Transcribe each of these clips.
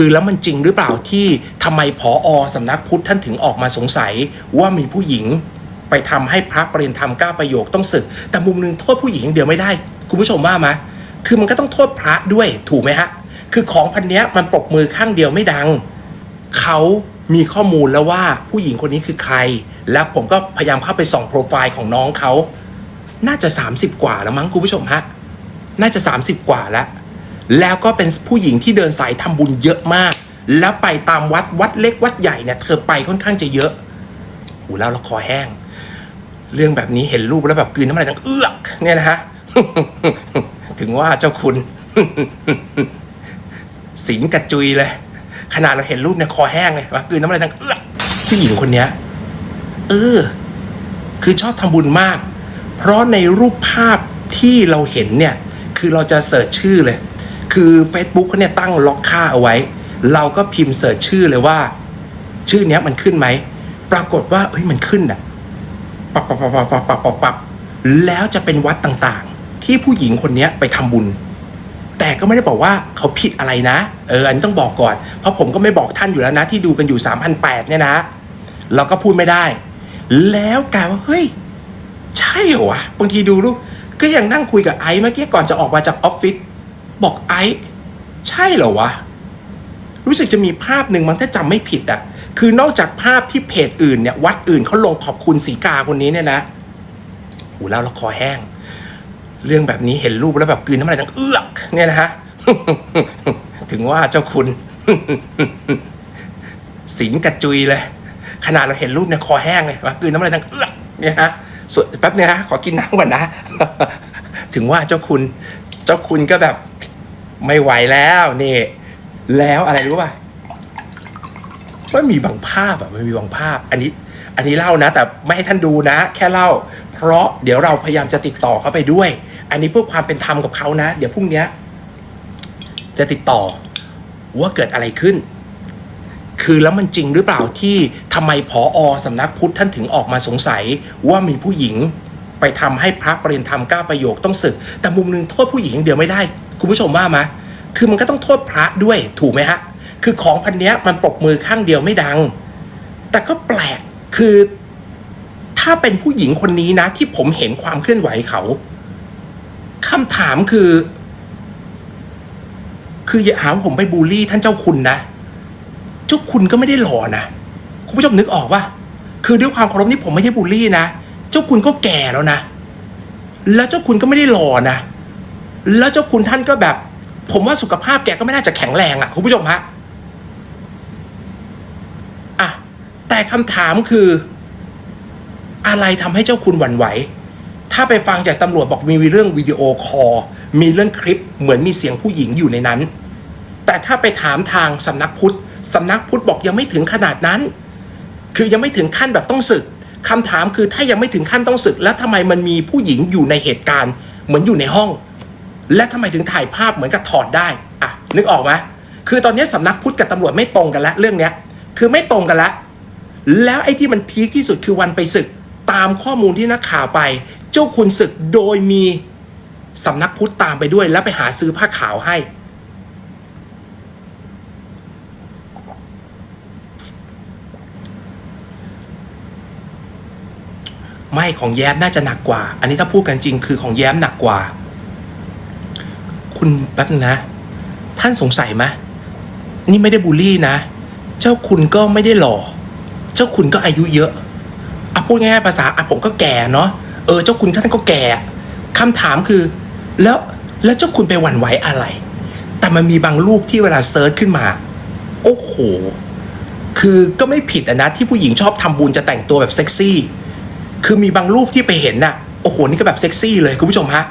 คือแล้วมันจริงหรือเปล่าที่ทำไมผออสำนักพุทธท่านถึงออกมาสงสัยว่ามีผู้หญิงไปทำให้พระปรินธรรมก้าประโยคต้องศึก แต่มุมหนึงโทษผู้หญิงเดียวไม่ได้ คุณผู้ชมว่าไหมคือมันก็ต้องโทษพระด้วยถูกไหมฮะ คือของพันเนี้ยมันปรบมือข้างเดียวไม่ดัง เขามีข้อมูลแล้วว่าผู้หญิงคนนี้คือใคร แล้วผมก็พยายามเข้าไปส่องโปรไฟล์ของน้องเขา น่าจะ 30 กว่าแล้วมั้งคุณผู้ชมฮะ น่าจะ 30 กว่าแล้ว แล้วก็เป็นผู้หญิงที่เดินสายทำบุญเยอะมาก แล้วไปตามวัดวัดเล็กวัดใหญ่เนี่ยเธอไปค่อนข้างจะเยอะหูแล้วเราคอแห้ง เรื่องแบบนี้เห็นรูปแล้วแบบกลืนน้ำลายดังเอือกเนี่ยนะฮะถึงว่าเจ้าคุณสิงกระจุยเลย ขนาดเราเห็นรูปเนี่ยคอแห้งเลยว่ากลืนน้ำลายดังเอือกผู้หญิงคนเนี้ยเออคือชอบทำบุญมาก เพราะในรูปภาพที่เราเห็นเนี่ย คือเราจะเสิร์ชชื่อเลย คือ Facebook เขาเนี่ยตั้งล็อกค่าเอาไว้ เราก็พิมพ์เสิร์ชชื่อเลยว่า ชื่อเนี้ยมันขึ้นไหม ปรากฏว่าเฮ้ยมันขึ้นอะปับปับปับปับปับปับปับแล้วจะเป็นวัดต่างๆ ที่ผู้หญิงคนเนี้ยไปทำบุญ แต่ก็ไม่ได้บอกว่าเขาผิดอะไรนะ เอออันนี้ต้องบอกก่อน เพราะผมก็ไม่บอกท่านอยู่แล้วนะ ที่ดูกันอยู่3,008เนี่ยนะ เราก็พูดไม่ได้ แล้วกลายว่าเฮ้ยใช่เหรอวะบางทีดูลูกก็ยังนั่งคุยกับไอซ์เมื่อกี้ก่อนจะออกมาจากออฟฟิศ บอกไอซ์ใช่เหรอวะ รู้สึกจะมีภาพหนึ่งมั้งถ้าจำไม่ผิดอะคือนอกจากภาพที่เพจอื่นเนี่ย วัดอื่นเขาลงขอบคุณสีกาคนนี้เนี่ยนะหูแล้วเราคอแห้ง เรื่องแบบนี้เห็นรูปแล้วแบบกลืนน้ำลายดังเอือก เนี่ยนะฮะถึงว่าเจ้าคุณสิงกระจุยเลย ขนาดเราเห็นรูปเนี่ยคอแห้งเลยว่ากลืนน้ำลายดังเอือกเนี่ยฮะส่วนแป๊บนึงนะขอกินน้ำก่อนนะ ถึงว่าเจ้าคุณ เจ้าคุณก็แบบ ไม่ไหวแล้วนี่ แล้วอะไรรู้ป่ะมันมีบางภาพอะมันมีบางภาพ อันนี้ อันนี้เล่านะ แต่ไม่ให้ท่านดูนะ แค่เล่า เพราะเดี๋ยวเราพยายามจะติดต่อเขาไปด้วย อันนี้เพื่อความเป็นธรรมกับเขานะ เดี๋ยวพรุ่งนี้จะติดต่อว่าเกิดอะไรขึ้น คือแล้วมันจริงหรือเปล่าที่ทำไมผออสำนักพุทธท่านถึงออกมาสงสัยว่ามีผู้หญิง ไปทำให้พระปริยนธรรมก้าประโยคต้องศึก แต่มุมหนึงโทษผู้หญิงอย่างเดียวไม่ได้ คุณผู้ชมว่าไหมคือมันก็ต้องโทษพระด้วยถูกไหมฮะ คือของพันเนี้ยมันปรบมือข้างเดียวไม่ดัง แต่ก็แปลกคือ ถ้าเป็นผู้หญิงคนนี้นะ ที่ผมเห็นความเคลื่อนไหวเขาคำถามคือ คืออย่าหาว่าผมไปบูลลี่ท่านเจ้าคุณนะ เจ้าคุณก็ไม่ได้หล่อนะ คุณผู้ชมนึกออกว่าคือด้วยความเคารพนี่ผมไม่ใช่บูลลี่นะ จ้าคุณก็แก่แล้วนะ แล้วเจ้าคุณก็ไม่ได้หล่อนะ แล้วเจ้าคุณท่านก็แบบ ผมว่าสุขภาพแกก็ไม่น่าจะแข็งแรงอะ่ะคุณผู้ชมฮะอะแต่คำถามคือ อะไรทำให้เจ้าคุณหวั่นไหว ถ้าไปฟังจากตำรวจบอกมีเรื่องวิดีโอคอลมีเรื่องคลิปเหมือนมีเสียงผู้หญิงอยู่ในนั้น แต่ถ้าไปถามทางสำนักพุทธสำนักพุทธบอกยังไม่ถึงขนาดนั้น คือยังไม่ถึงขั้นแบบต้องศึก คำถามคือถ้ายังไม่ถึงขั้นต้องศึก แล้วทำไมมันมีผู้หญิงอยู่ในเหตุการณ์ เหมือนอยู่ในห้อง และทำไมถึงถ่ายภาพเหมือนกับถอดได้อะนึกออกไหมคือตอนนี้สำนักพุทธกับตำรวจไม่ตรงกันล้วเรื่องเนี้ย คือไม่ตรงกันล้วแล้วไอ้ที่มันพีคที่สุดคือวันไปศึก ตามข้อมูลที่นักข่าวไป เจ้าคุณศึกโดยมีสำนักพุทธตามไปด้วยแล้วไปหาซื้อผ้าขาวให้ ไม่ของแย้มน่าจะหนักกว่า อันนี้ถ้าพูดกันจริงคือของแย้มหนักกว่า คุณแป๊บนึงนะ ท่านสงสัยไหมนี่ไม่ได้บูลลี่นะ เจ้าคุณก็ไม่ได้หล่อ เจ้าคุณก็อายุเยอะอะพูดง่ายๆภาษาอะผมก็แก่เนาะเออเจ้าคุณท่านก็แก่คำถามคือ แล้วแล้วเจ้าคุณไปหวั่นไหวอะไร แต่มันมีบางรูปที่เวลาเซิร์ชขึ้นมา โอ้โห คือก็ไม่ผิดนะที่ผู้หญิงชอบทำบุญจะแต่งตัวแบบเซ็กซี่ คือมีบางรูปที่ไปเห็นน่ะ โอ้โห นี่ก็แบบเซ็กซี่เลยคุณผู้ชมฮะ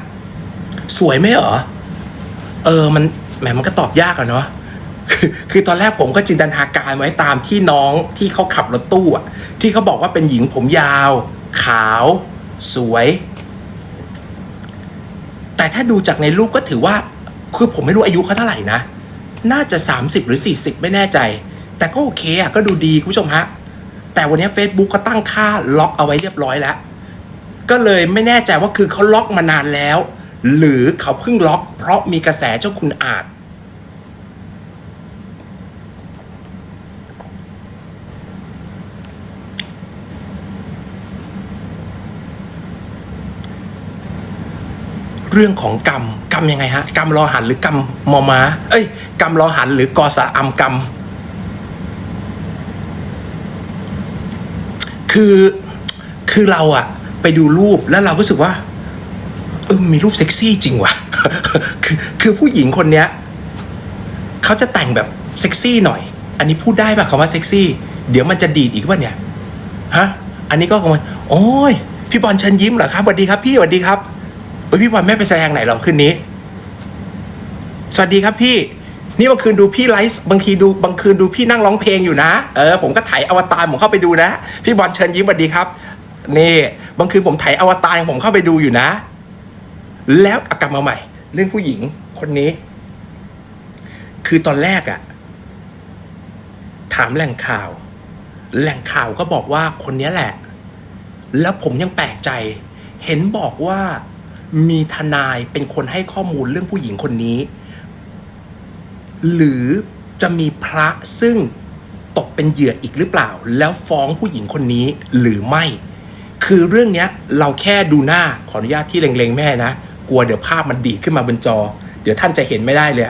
สวยไหมเหรอ เออ มัน แหม มันก็ตอบยากอะเนาะคือตอนแรกผมก็จินตนาการไว้ตามที่น้องที่เขาขับรถตู้อะที่เขาบอกว่าเป็นหญิงผมยาว ขาว สวย แต่ถ้าดูจากในรูปก็ถือว่า คือผมไม่รู้อายุเขาเท่าไหร่นะ น่าจะ 30 หรือ 40 ไม่แน่ใจ แต่ก็โอเคอะก็ดูดีคุณผู้ชมฮะ แต่วันนี้ Facebook ก็ตั้งค่าล็อกเอาไว้เรียบร้อยแล้ว ก็เลยไม่แน่ใจว่าคือเขาล็อกมานานแล้ว หรือเขาเพิ่งล็อก เพราะมีกระแสเจ้าคุณอาจ เรื่องของกรรมกรรมยังไงฮะ กรรมรอหันหรือกรรมมอมา เอ้ย กรรมรอหันหรือกอสะอัมกรรม คือคือเราอะไปดูรูปแล้วเราก็รู้สึกว่าเออมีรูปเซ็กซี่จริงว่ะคือคือผู้หญิงคนเนี้ยเขาจะแต่งแบบเซ็กซี่หน่อย อันนี้พูดได้ป่ะคำว่าเซ็กซี่ เดี๋ยวมันจะดีดอีกว่าเนี่ยฮะอันนี้ก็คงว่าโอ้ยพี่บอลเชิญยิ้มเหรอครับสวัสดีครับพี่สวัสดีครับเฮ้ยพี่บอลไม่ไปแสดงไหนหรอคืนนี้ สวัสดีครับพี่ นี่บางคืนดูพี่ไลฟ์บางทีดูบางคืนดูพี่นั่งร้องเพลงอยู่นะ เออผมก็ถ่ายอวตารผมเข้าไปดูนะ พี่บอลเชิญยิ้มสวัสดีครับ นี่ บางคืนผมถ่ายอวตารผมเข้าไปดูอยู่นะ แล้วกลับมาใหม่ เรื่องผู้หญิงคนนี้ คือตอนแรกอะถามแหล่งข่าว แหล่งข่าวก็บอกว่าคนนี้แหละ แล้วผมยังแปลกใจ เห็นบอกว่ามีทนายเป็นคนให้ข้อมูลเรื่องผู้หญิงคนนี้ หรือจะมีพระซึ่งตกเป็นเหยื่ออีกหรือเปล่า แล้วฟ้องผู้หญิงคนนี้หรือไม่ คือเรื่องเนี้ยเราแค่ดูหน้าขออนุญาตที่เล็งๆแม่นะ กลัวเดี๋ยวภาพมันดีขึ้นมาบนจอ เดี๋ยวท่านจะเห็นไม่ได้เลย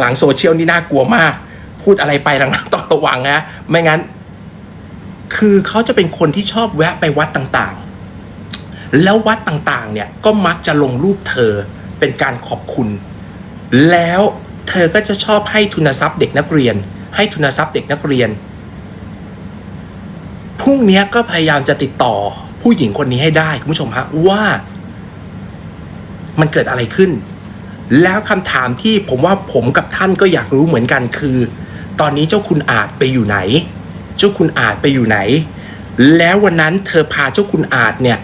หลังๆโซเชียลนี่น่ากลัวมาก พูดอะไรไปหลังๆต้องระวังนะไม่งั้น คือเขาจะเป็นคนที่ชอบแวะไปวัดต่างๆ แล้ววัดต่างๆเนี่ยก็มักจะลงรูปเธอเป็นการขอบคุณ แล้ว เธอก็จะชอบให้ทุนทรัพย์เด็กนักเรียน ให้ทุนทรัพย์เด็กนักเรียนพรุ่งนี้ก็พยายามจะติดต่อผู้หญิงคนนี้ให้ได้คุณผู้ชมฮะว่า มันเกิดอะไรขึ้น แล้วคำถามที่ผมว่าผมกับท่านก็อยากรู้เหมือนกันคือ ตอนนี้เจ้าคุณอาจไปอยู่ไหน เจ้าคุณอาจไปอยู่ไหน แล้ววันนั้นเธอพาเจ้าคุณอาจเนี่ย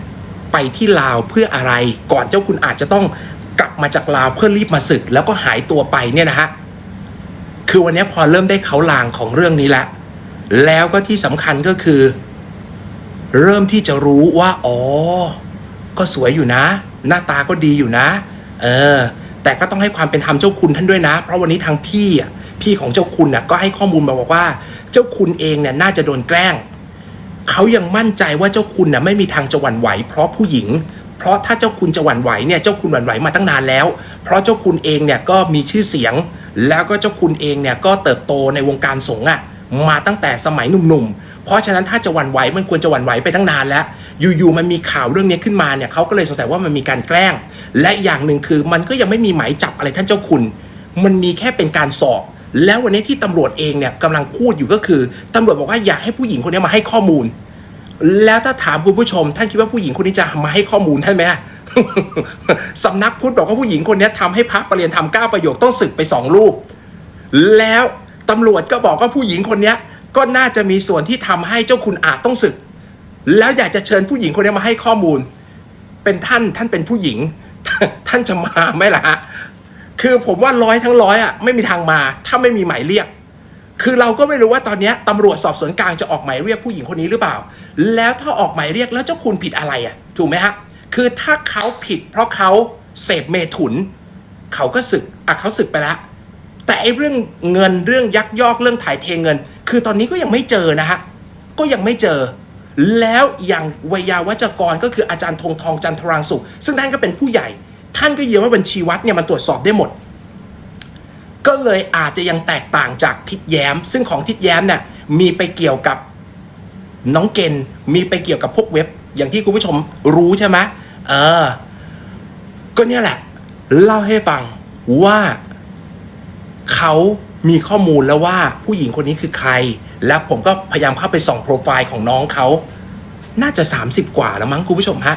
ไปที่ลาวเพื่ออะไรก่อนเจ้าคุณอาจจะต้อง กลับมาจากลาวเพื่อรีบมาศึก แล้วก็หายตัวไปเนี่ยนะฮะคือวันนี้พอเริ่มได้เขาลางของเรื่องนี้แล้วแล้วก็ที่สำคัญก็คือ เริ่มที่จะรู้ว่าอ๋อ ก็สวยอยู่นะ หน้าตาก็ดีอยู่นะ เออ แต่ก็ต้องให้ความเป็นธรรมเจ้าคุณท่านด้วยนะ เพราะวันนี้ทางพี่อะพี่ของเจ้าคุณน่ะก็ให้ข้อมูลมาบอกว่า เจ้าคุณเองเนี่ยน่าจะโดนแกล้งเขายังมั่นใจว่าเจ้าคุณน่ะไม่มีทางจะหวั่นไหวเพราะผู้หญิง เพราะถ้าเจ้าคุณจะหวั่นไหวเนี่ยเจ้าคุณหวั่นไหวมาตั้งนานแล้ว เพราะเจ้าคุณเองเนี่ยก็มีชื่อเสียง แล้วก็เจ้าคุณเองเนี่ยก็เติบโตในวงการสงฆ์อะมาตั้งแต่สมัยหนุ่มๆ เพราะฉะนั้นถ้าจะหวั่นไหวมันควรจะหวั่นไหวไปตั้งนานแล้ว อยู่ๆ มันมีข่าวเรื่องนี้ขึ้นมาเนี่ยเขาก็เลยสงสัยว่ามันมีการแกล้ง และอย่างหนึ่งคือมันก็ยังไม่มีหมายจับอะไรท่านเจ้าคุณ มันมีแค่เป็นการสอบ แล้ววันนี้ที่ตำรวจเองเนี่ยกำลังพูดอยู่ก็คือตำรวจบอกว่าอยากให้ผู้หญิงคนนี้มาให้ข้อมูล แล้วถ้าถามคุณผู้ชม ท่านคิดว่าผู้หญิงคนนี้จะมาให้ข้อมูลท่านไหมสำนักพุทธบอกว่าผู้หญิงคนนี้ทำให้พระประเรียนทำเก้าประโยคต้องศึกไปสองรูป แล้วตำรวจก็บอกว่าผู้หญิงคนนี้ก็น่าจะมีส่วนที่ทำให้เจ้าคุณอาจต้องศึก แล้วอยากจะเชิญผู้หญิงคนนี้มาให้ข้อมูล เป็นท่านท่านเป็นผู้หญิง ท่านจะมาไหมล่ะฮะคือผมว่าร้อยทั้งร้อยอะไม่มีทางมา ถ้าไม่มีหมายเรียก คือเราก็ไม่รู้ว่าตอนนี้ตำรวจสอบสวนกลางจะออกหมายเรียกผู้หญิงคนนี้หรือเปล่า แล้วถ้าออกหมายเรียกแล้วเจ้าคุณผิดอะไรอะ ถูกไหมฮะ คือถ้าเขาผิดเพราะเขาเสพเมถุน เขาก็ศึกอะเขาศึกไปแล้วแต่ไอ้เรื่องเงินเรื่องยักยอกเรื่องถ่ายเทเงิน คือตอนนี้ก็ยังไม่เจอนะฮะ ก็ยังไม่เจอ แล้วอย่างวยาวัจกรก็คืออาจารย์ธงทองจันทรางสุข ซึ่งท่านก็เป็นผู้ใหญ่ ท่านก็ยืนว่าบัญชีวัดเนี่ยมันตรวจสอบได้หมด ก็เลยอาจจะยังแตกต่างจากทิดแย้ม ซึ่งของทิดแย้มเนี่ยมีไปเกี่ยวกับน้องเกณฑ์มีไปเกี่ยวกับพวกเว็บ อย่างที่คุณผู้ชมรู้ใช่ไหมเออ ก็เนี่ยแหละ เล่าให้ฟังว่าเขามีข้อมูลแล้วว่าผู้หญิงคนนี้คือใคร แล้วผมก็พยายามเข้าไปส่องโปรไฟล์ของน้องเขา น่าจะ 30 กว่าแล้วมั้งคุณผู้ชมฮะ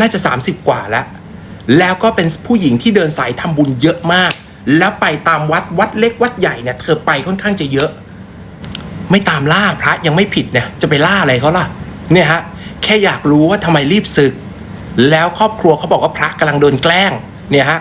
น่าจะ 30 กว่าแล้ว แล้วก็เป็นผู้หญิงที่เดินสายทำบุญเยอะมาก แล้วไปตามวัดวัดเล็กวัดใหญ่เนี่ยเธอไปค่อนข้างจะเยอะ ไม่ตามล่าพระยังไม่ผิดเนี่ยจะไปล่าอะไรเขาล่ะ เนี่ยฮะแค่อยากรู้ว่าทำไมรีบศึก แล้วครอบครัวเขาบอกว่าพระกำลังโดนแกล้งเนี่ยฮะ